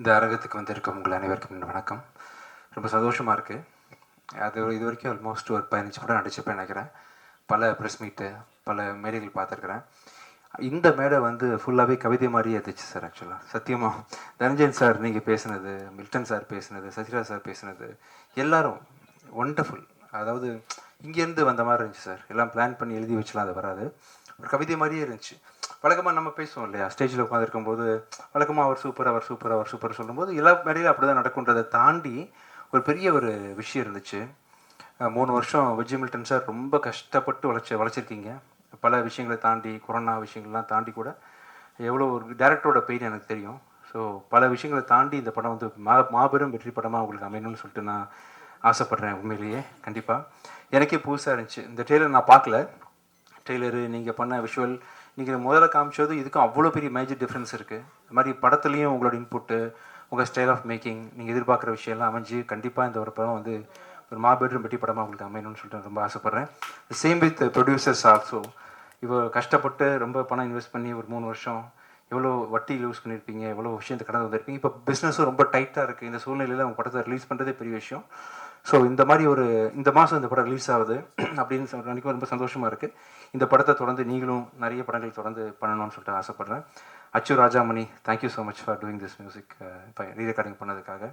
இந்த அரங்கத்துக்கு வந்திருக்கும் உங்கள் அனைவருக்கும் வணக்கம். ரொம்ப சந்தோஷமாக இருக்குது அது இது வரைக்கும் ஆல்மோஸ்ட் ஒரு பதினஞ்சு படம் நடிச்சப்பேன் நினைக்கிறேன். பல ப்ரெஸ் மீட்டு பல மேடைகள் பார்த்துருக்குறேன். இந்த மேடை வந்து ஃபுல்லாகவே கவிதை மாதிரியே இருந்துச்சு சார் ஆக்சுவலாக சத்தியமாக தனஞ்சயன் சார் நீங்கள் பேசுனது மில்டன் சார் பேசுனது சசிரா சார் பேசுனது எல்லாரும் ஒண்டர்ஃபுல் அதாவது இங்கேருந்து வந்த மாதிரி இருந்துச்சு சார் எல்லாம் பிளான் பண்ணி எழுதி வச்சுலாம் அது வராது. ஒரு கவிதை மாதிரியே இருந்துச்சு. வழக்கமாக நம்ம பேசுவோம் இல்லையா? ஸ்டேஜில் உட்காந்துருக்கும்போது வழக்கமாக அவர் சூப்பர் அவர் சூப்பர் அவர் சூப்பர் சொல்லும்போது எல்லா மேடையிலும் அப்படி தான் நடக்குன்றதை தாண்டி ஒரு பெரிய ஒரு விஷயம் இருந்துச்சு. மூணு வருஷம் விஜய் மில்டன் சார் ரொம்ப கஷ்டப்பட்டு வளைச்சி வளைச்சிருக்கீங்க. பல விஷயங்களை தாண்டி கொரோனா விஷயங்கள்லாம் தாண்டி கூட எவ்வளோ ஒரு டேரக்டரோட பெயின் எனக்கு தெரியும். ஸோ பல விஷயங்களை தாண்டி இந்த படம் வந்து மா மாபெரும் வெற்றி படமாக உங்களுக்கு அமையணும்னு சொல்லிட்டு நான் ஆசைப்பட்றேன் உண்மையிலேயே கண்டிப்பாக எனக்கே புதுசாக இருந்துச்சு. இந்த ட்ரெய்லர் நான் பார்க்கல. ட்ரெய்லரு நீங்கள் பண்ண விஷுவல் நீங்கள் முதல்ல காமிச்சது இதுக்கும் அவ்வளோ பெரிய மேஜர் டிஃப்ரென்ஸ் இருக்குது இது மாதிரி படத்துலேயும் உங்களோட இன்புட்டு உங்கள் ஸ்டைல் ஆஃப் மேக்கிங் நீங்கள் எதிர்பார்க்குற விஷயம்லாம் அமைஞ்சு கண்டிப்பாக இந்த ஒரு படம் வந்து ஒரு மாபெரும் பெட்டி படமாக உங்களுக்கு அமையணும்னு சொல்லிட்டு ரொம்ப ஆசைப்பட்றேன். சேம் வித் ப்ரொடியூசர்ஸ் ஆல்சோ இவ்வளோ கஷ்டப்பட்டு ரொம்ப பணம் இன்வெஸ்ட் பண்ணி ஒரு மூணு வருஷம் எவ்வளோ வட்டி யூஸ் பண்ணியிருப்பீங்க எவ்வளோ விஷயத்தை கடந்து வந்திருப்பீங்க. இப்போ பிஸ்னஸும் ரொம்ப டைட்டாக இருக்குது இந்த சூழ்நிலையில் உங்கள் படத்தை ரிலீஸ் பண்ணுறதே பெரிய விஷயம். ஸோ இந்த மாதிரி ஒரு இந்த மாதம் இந்த படம் ரிலீஸ் ஆகுது. அப்படின்னு சொல்ல நினைக்கும் ரொம்ப சந்தோஷமாக இருக்குது இந்த படத்தை தொடர்ந்து நீங்களும் நிறைய படங்கள் தொடர்ந்து பண்ணணும்னு சொல்லிட்டு ஆசைப்பட்றேன். Achu Rajamani thank you so much for doing this music re recording பண்ணதுக்காக.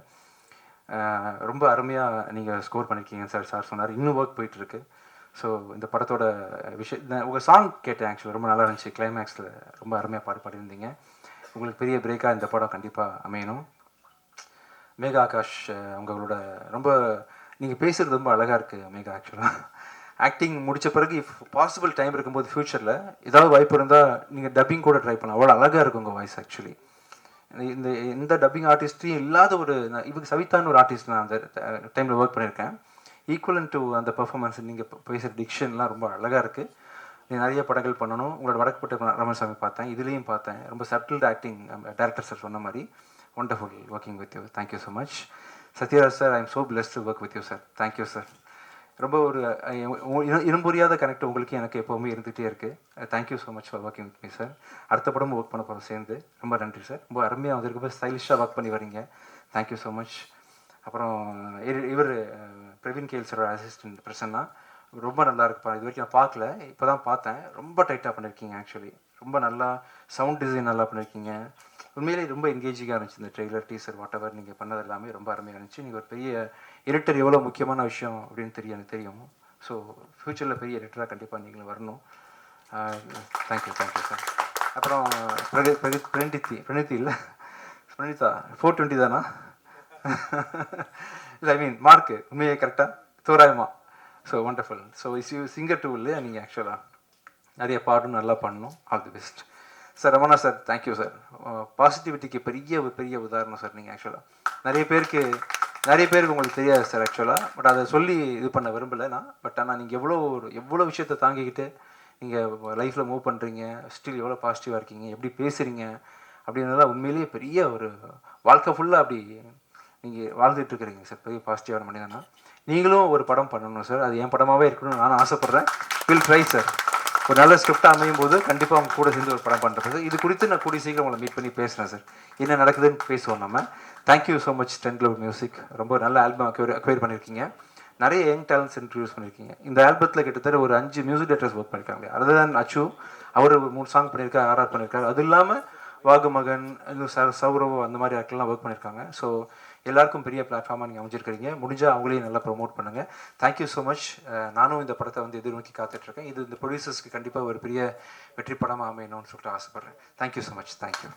Uh, ரொம்ப அருமையாக நீங்கள் ஸ்கோர் பண்ணியிருக்கீங்க சார் சார் சொன்னார். இன்னும் ஒர்க் போயிட்டுருக்கு ஸோ இந்த படத்தோட விஷயம் நான் உங்கள் சாங் கேட்டேன் ஆக்சுவலி ரொம்ப நல்லா இருந்துச்சு. கிளைமேக்ஸில் ரொம்ப அருமையாக பாடு பாடியிருந்தீங்க. உங்களுக்கு பெரிய பிரேக்காக இந்த படம் கண்டிப்பாக அமையணும். மேகா ஆகாஷ் அவங்களோட உங்களோட ரொம்ப நீங்கள் பேசுகிறது ரொம்ப அழகாக இருக்குது மேகா ஆக்சுவலாக ஆக்டிங் முடித்த பிறகு இஃப் பாசிபிள் டைம் இருக்கும்போது ஃப்யூச்சரில் ஏதாவது வாய்ப்பு இருந்தால் நீங்கள் டப்பிங் கூட ட்ரை பண்ணலாம். அவ்வளோ அழகாக இருக்கும் உங்கள் வாய்ஸ் ஆக்சுவலி இந்த எந்த டப்பிங் ஆர்டிஸ்ட்டையும் இல்லாத ஒரு இவங்க சவிதான்னு ஒரு ஆர்டிஸ்ட் நான் அந்த டைமில் ஒர்க் பண்ணியிருக்கேன். ஈக்குவலன் டு அந்த பெர்ஃபார்மன்ஸ் நீங்கள் பேசுகிற டிக்ஷன்லாம் ரொம்ப அழகாக இருக்குது நீ நிறைய படங்கள் பண்ணணும். உங்களோட வடக்குப்பட்ட ரமணசாமி பார்த்தேன். இதுலேயும் பார்த்தேன். ரொம்ப சட்டில்டு ஆக்டிங் டேரக்டர் சார் சொன்ன மாதிரி. Wonderful working with you thank you so much Sathyaraj sir I am so blessed to work with you sir thank you sir ரொம்ப ஒரு அஹ், இனம்புரியாத கனெக்ட் உங்களுக்கு எனக்கு எப்போவுமே இருந்துகிட்டே இருக்குது thank you so much for working with me sir அடுத்த படமும் work பண்ண போகிறோம் சேர்ந்து. ரொம்ப நன்றி சார் ரொம்ப அருமையாக வந்திருக்கு ரொம்ப ஸ்டைலிஷாக ஒர்க் பண்ணி வரீங்க தேங்க்யூ ஸோ மச் அப்புறம் இவர் uh, பிரவீன் கேல்ஸரோட அசிஸ்டன்ட் பிரசன்னா ரொம்ப நல்லா இருக்குப்பா. இது வரைக்கும் நான் பார்க்கல. இப்போ தான் பார்த்தேன். ரொம்ப டைட்டாக பண்ணியிருக்கீங்க ஆக்சுவலி ரொம்ப நல்லா சவுண்ட் டிசைன் நல்லா பண்ணியிருக்கீங்க உண்மையிலேயே ரொம்ப என்கேஜிங்காக இருந்துச்சு இந்த ட்ரெய்லர் டீசர் வாட் எவர் நீங்கள் பண்ணது எல்லாமே ரொம்ப அருமையாக இருந்துச்சு. நீங்கள் ஒரு பெரிய எடிட்டர் எவ்வளோ முக்கியமான விஷயம் அப்படின்னு தெரியும் எனக்கு தெரியும். ஸோ ஃப்யூச்சரில் பெரிய எடிட்டராக கண்டிப்பாக நீங்களும் வரணும். தேங்க்யூ தேங்க்யூ சார் அப்புறம் பிரதி பிரதி பிரணித்தி பிரணித்தி இல்லை? பிரணிதா ஃபோர் டுவெண்ட்டி தானா? இல்லை ஐ மீன் மார்க்கு உண்மையை கரெக்டாக தோராயமா? So wonderful so is you singer too இல்லையா நீங்கள் ஆக்சுவலாக நிறைய பாடும் நல்லா பண்ணணும். All the best sir Ramana sir thank you sir பாசிட்டிவிட்டிக்கு பெரிய ஒரு பெரிய உதாரணம் சார் நீங்கள் ஆக்சுவலாக நிறைய பேருக்கு நிறைய பேருக்கு உங்களுக்கு தெரியாது சார் ஆக்சுவலாக பட் அதை சொல்லி இது பண்ண விரும்பலை நான். பட் ஆனால் நீங்கள் எவ்வளோ ஒரு எவ்வளோ விஷயத்தை தாங்கிக்கிட்டு நீங்கள் லைஃப்பில் மூவ் பண்ணுறீங்க ஸ்டில் எவ்வளோ பாசிட்டிவாக இருக்கீங்க எப்படி பேசுகிறீங்க அப்படின்றதெல்லாம் உண்மையிலேயே பெரிய ஒரு வாழ்க்கை ஃபுல்லாக அப்படி நீங்கள் வாழ்ந்துட்டு இருக்கிறீங்க சார் பெரிய பாசிட்டிவான மனிதனா. நீங்களும் ஒரு படம் பண்ணணும் சார் அது என் படமாகவே இருக்கணும்னு நான் ஆசைப்பட்றேன். வில் ட்ரை சார் ஒரு நல்ல ஸ்கிரிப்ட் அமையும் போது கண்டிப்பாக அவங்க கூட சேர்ந்து ஒரு படம் பண்ணுறேன் சார். இது குறித்து நான் கூடிய சீக்கிரம் உங்களை மீட் பண்ணி பேசுகிறேன் சார். என்ன நடக்குதுன்னு பேசுவோம் நம்ம. Thank you so much ten club music ரொம்ப நல்ல ஆல்பம் அக்வயர் அக்வயர் பண்ணியிருக்கீங்க நிறைய யங் டேலண்ட்ஸ் இன்ட்ரடியூஸ் பண்ணியிருக்கீங்க இந்த ஆல்பத்தில் கிட்டத்தட்ட ஒரு அஞ்சு மியூசிக் டேரக்டர்ஸ் ஒர்க் பண்ணியிருக்காங்க அதை தான் அச்சு அவர் ஒரு மூணு சாங் பண்ணியிருக்காரு ஆர்ஆர் பண்ணியிருக்காரு அது இல்லாமல் வாகுமகன் இன்னும் சௌரவ் அந்த மாதிரி ஆட்கள்லாம் ஒர்க் பண்ணியிருக்காங்க ஸோ எல்லாருக்கும் பெரிய பிளாட்ஃபார்மாக நீங்கள் அமைஞ்சிருக்கிறீங்க. முடிஞ்சால் அவங்களையும் நல்லா ப்ரொமோட் பண்ணுங்கள் தேங்க்யூ ஸோ மச் நானும் இந்த படத்தை வந்து எதிர்நோக்கி காத்துட்ருக்கேன். இது இந்த ப்ரொடியூசர்ஸ்க்கு கண்டிப்பாக ஒரு பெரிய வெற்றி படமாக அமையணும்னு சொல்லிட்டு ஆசைப்பட்றேன். Thank you so much thank you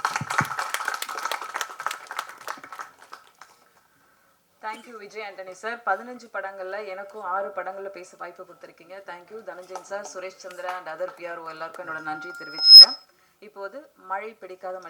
thank you Vijay Antony sir பதினஞ்சு படங்களில் எனக்கும் ஆறு படங்களில் பேச வாய்ப்பு கொடுத்துருக்கீங்க. Thank you Dhananjayan sir Suresh Chandra and other PRO எல்லாருக்கும் என்னோட நன்றி தெரிவிச்சுக்கிறேன். இப்போது மழை பிடிக்காத மணி